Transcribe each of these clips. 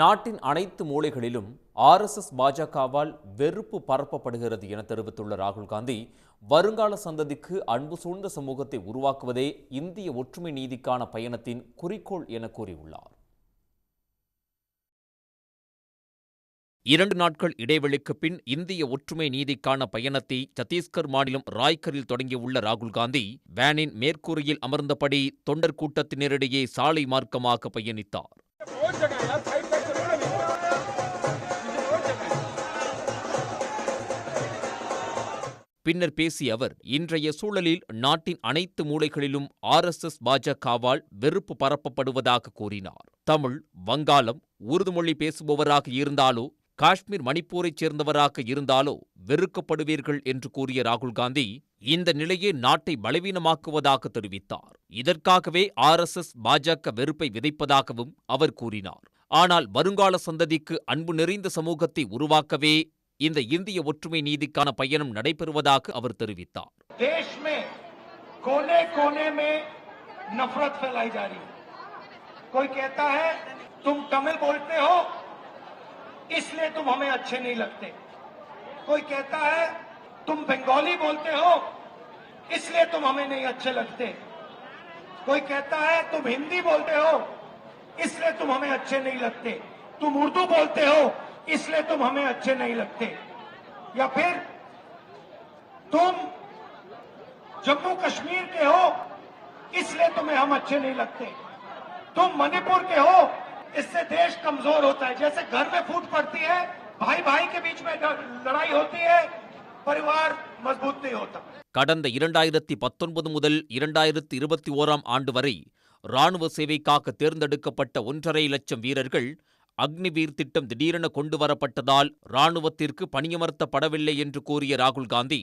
நாட்டின் அனைத்து மூலைகளிலும் ஆர்எஸ்எஸ் பாஜகவால் வெறுப்பு பரப்பப்படுகிறது என தெரிவித்துள்ள ராகுல் காந்தி வருங்கால சந்ததிக்கு அன்பு சூழ்ந்த சமூகத்தை உருவாக்குவதே இந்திய ஒற்றுமை நீதிக்கான பயணத்தின் குறிக்கோள் என கூறியுள்ளார். இரண்டு நாட்கள் இடைவெளிக்கு பின் இந்திய ஒற்றுமை நீதிக்கான பயணத்தை சத்தீஸ்கர் மாநிலம் ராய்கரில் தொடங்கியுள்ள ராகுல் காந்தி வேனின் மேற்கூரையில் அமர்ந்தபடி தொண்டர் கூட்டத்தினரிடையே சாலை மார்க்கமாக பயணித்தார். பின்னர் பேசிய அவர் இன்றைய சூழலில் நாட்டின் அனைத்து மூலைகளிலும் ஆர்எஸ்எஸ் பாஜகவால் வெறுப்பு பரப்பப்படுவதாக கூறினார். தமிழ் வங்காளம் உருது மொழி பேசுபவராக இருந்தாலோ காஷ்மீர் மணிப்பூரைச் சேர்ந்தவராக இருந்தாலோ வெறுக்கப்படுவீர்கள் என்று கூறிய ராகுல் காந்தி இந்த நிலையே நாட்டை பலவீனமாக்குவதாக தெரிவித்தார். இதற்காகவே ஆர்எஸ்எஸ் பாஜக வெறுப்பை விதைப்பதாகவும் அவர் கூறினார். ஆனால் வருங்கால சந்ததிக்கு அன்பு நிறைந்த சமூகத்தை உருவாக்கவே இந்த இந்திய ஒற்றுமை நீதிக்கான பயணம் நடைபெறுவதாக அவர் தெரிவித்தார் देश में कोने कोने में नफरत फैलाई जा रही है कोई कहता है तुम तमिल बोलते हो इसलिए तुम हमें अच्छे नहीं लगते कोई कहता है तुम बंगाली बोलते हो इसलिए तुम हमें नहीं अच्छे लगते कोई कहता है तुम हिंदी बोलते हो इसलिए तुम हमें अच्छे नहीं लगते तुम उर्दू बोलते हो इसलिए तुम हमें अच्छे नहीं लगते या फिर तुम जम्मू कश्मीर के हो इसलिए तुम्हें हम अच्छे नहीं लगते तुम मणिपुर के हो इससे देश कमजोर होता है जैसे घर में फूट पड़ती है भाई भाई के बीच में लड़ाई होती है परिवार मजबूत नहीं होता கடந்த இரண்டாயிரத்தி பத்தொன்பது முதல் இரண்டாயிரத்தி இருபத்தி ஓராம் ஆண்டு வரை ராணுவ சேவைக்காக தேர்ந்தெடுக்கப்பட்ட ஒன்றரை லட்சம் வீரர்கள் அக்னிவீர் திட்டம் திடீரென கொண்டு வரப்பட்டதால் ராணுவத்திற்கு பணியமர்த்தப்படவில்லை என்று கூறிய ராகுல் காந்தி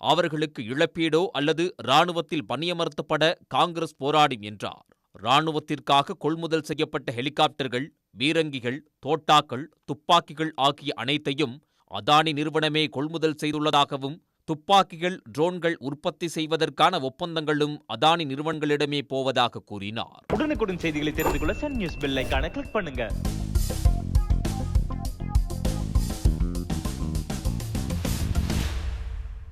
அவர்களுக்கு இழப்பீடோ அல்லது ராணுவத்தில் பணியமர்த்தப்பட காங்கிரஸ் போராடும் என்றார். ராணுவத்திற்காக கொள்முதல் செய்யப்பட்ட ஹெலிகாப்டர்கள் பீரங்கிகள் தோட்டாக்கள் துப்பாக்கிகள் ஆகிய அனைத்தையும் அதானி நிறுவனமே கொள்முதல் செய்துள்ளதாகவும் துப்பாக்கிகள் ட்ரோன்கள் உற்பத்தி செய்வதற்கான ஒப்பந்தங்களும் அதானி நிறுவனங்களிடமே போவதாக கூறினார். உடனுக்குடன் செய்திகளை தெரிந்து கொள்ள சன் நியூஸ் பெல்லைக்கான கிளிக் பண்ணுங்க.